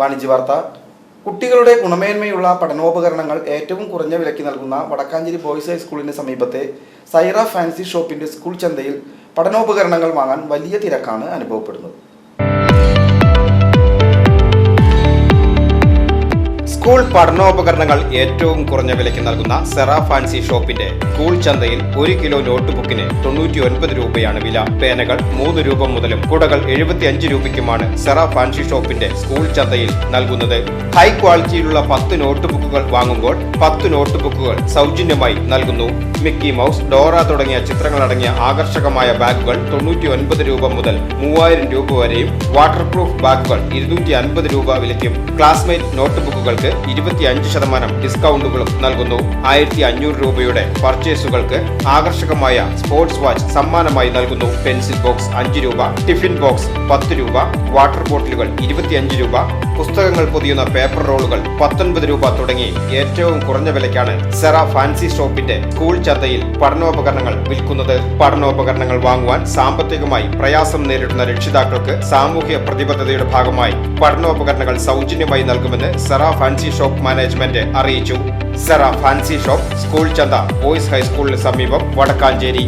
വാണിജ്യ വാർത്ത കുട്ടികളുടെ ഗുണമേന്മയുള്ള പഠനോപകരണങ്ങൾ ഏറ്റവും കുറഞ്ഞ വിലയ്ക്ക് നൽകുന്ന വടക്കാഞ്ചേരി ബോയ്സ് ഹൈസ്കൂളിന് സമീപത്തെ സൈറ ഫാൻസി ഷോപ്പിന്റെ സ്കൂൾ ചന്തയിൽ പഠനോപകരണങ്ങൾ വാങ്ങാൻ വലിയ തിരക്കാണ് അനുഭവപ്പെടുന്നത്. സ്കൂൾ പഠനോപകരണങ്ങൾ ഏറ്റവും കുറഞ്ഞ വിലയ്ക്ക് നൽകുന്ന സെറ ഫാൻസി ഷോപ്പിന്റെ സ്കൂൾ ചന്തയിൽ ഒരു കിലോ നോട്ട് ബുക്കിന് തൊണ്ണൂറ്റി ഒൻപത് രൂപയാണ് വില. പേനകൾ മൂന്ന് രൂപ മുതലും കുടകൾ എഴുപത്തി അഞ്ച് രൂപയ്ക്കുമാണ് സെറ ഫാൻസി ഷോപ്പിന്റെ സ്കൂൾ ചന്തയിൽ നൽകുന്നത്. ഹൈ ക്വാളിറ്റിയിലുള്ള പത്ത് നോട്ട് ബുക്കുകൾ വാങ്ങുമ്പോൾ പത്ത് നോട്ട് ബുക്കുകൾ സൗജന്യമായി നൽകുന്നു. മിക്കി മൗസ് ഡോറ തുടങ്ങിയ ചിത്രങ്ങളടങ്ങിയ ആകർഷകമായ ബാഗുകൾ തൊണ്ണൂറ്റി ഒൻപത് രൂപ മുതൽ മൂവായിരം രൂപ വരെയും വാട്ടർ പ്രൂഫ് ബാഗുകൾ ഇരുന്നൂറ്റി അൻപത് രൂപ വിലയ്ക്കും ക്ലാസ്മേറ്റ് നോട്ട് ബുക്കുകൾക്ക് ഇരുപത്തി അഞ്ച് ശതമാനം ഡിസ്കൗണ്ടുകളും നൽകുന്നു. ആയിരത്തി അഞ്ഞൂറ് രൂപയുടെ പർച്ചേസുകൾക്ക് ആകർഷകമായ സ്പോർട്സ് വാച്ച് സമ്മാനമായി നൽകുന്നു. പെൻസിൽ ബോക്സ് അഞ്ച് രൂപ ടിഫിൻ ബോക്സ് പത്ത് രൂപ വാട്ടർ ബോട്ടിലുകൾ ഇരുപത്തിയഞ്ച് രൂപ പുസ്തകങ്ങൾ പൊതിയുന്ന പേപ്പർ റോളുകൾ പത്തൊൻപത് രൂപ തുടങ്ങി ഏറ്റവും കുറഞ്ഞ വിലയ്ക്കാണ് സെറ ഫാൻസി ഷോപ്പിന്റെ സ്കൂൾ ചന്തയിൽ പഠനോപകരണങ്ങൾ വിൽക്കുന്നത്. പഠനോപകരണങ്ങൾ വാങ്ങുവാൻ സാമ്പത്തികമായി പ്രയാസം നേരിടുന്ന രക്ഷിതാക്കൾക്ക് സാമൂഹ്യ പ്രതിബദ്ധതയുടെ ഭാഗമായി പഠനോപകരണങ്ങൾ സൗജന്യമായി നൽകുമെന്ന് സെറ ഫാൻസി ഷോപ്പ് മാനേജ്മെന്റ് അറിയിച്ചു. സെറ ഫാൻസി ഷോപ്പ് സ്കൂൾ ചന്ത ബോയ്സ് ഹൈസ്കൂളിന് സമീപം വടക്കാഞ്ചേരി.